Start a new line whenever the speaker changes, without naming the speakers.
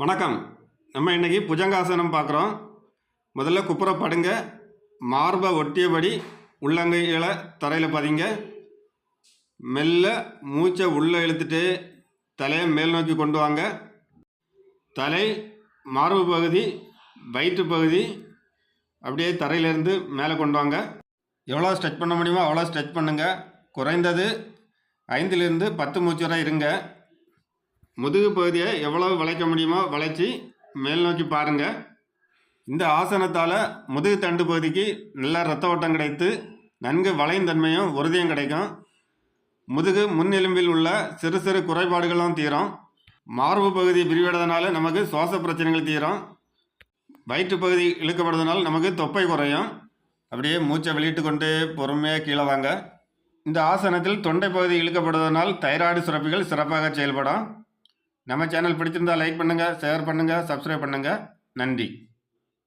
வணக்கம். நம்ம இன்னைக்கு புஜங்காசனம் பார்க்குறோம். முதல்ல குப்புற படுங்க. மார்பை ஒட்டியபடி உள்ளங்கைகளை தரையில் பதிங்க. மெல்ல மூச்சை உள்ளே இழுத்துட்டு தலையை மேல் நோக்கி கொண்டு வாங்க. தலை மார்பு பகுதி வயிற்று பகுதி அப்படியே தரையிலேருந்து மேலே கொண்டு வாங்க. எவ்வளோ ஸ்ட்ரெச் பண்ண முடியுமோ அவ்வளோ ஸ்ட்ரெச் பண்ணுங்கள் குறைந்தது ஐந்துலேருந்து பத்து மூச்சு வரை இருங்க. முதுகு பகுதியை எவ்வளவு வளைக்க முடியுமோ வளைச்சி மேல் நோக்கி பாருங்கள் இந்த ஆசனத்தால் முதுகு தண்டு பகுதிக்கு நல்ல ரத்த ஓட்டம் கிடைத்து நன்கு வளையும் தன்மையும் உறுதியும் கிடைக்கும். முதுகு முன் எலும்பில் உள்ள சிறு சிறு குறைபாடுகளும் தீரும். மார்பு பகுதி விரிவடைறதுனால நமக்கு சுவாச பிரச்சனைகள் தீரும். வயிற்று பகுதி இழுக்கப்படுறதுனால நமக்கு தொப்பை குறையும். அப்படியே மூச்சை வெளியிட்டு கொண்டு பொறுமையாக கீழே வாங்க. இந்த ஆசனத்தில் தொண்டை பகுதி இழுக்கப்படுவதனால் தைராய்டு சுரப்பிகள் சிறப்பாக செயல்படும். நம்ம சேனல் பிடிச்சிருந்தா லைக் பண்ணுங்கள் ஷேர் பண்ணுங்கள் சப்ஸ்கிரைப் பண்ணுங்கள் நன்றி.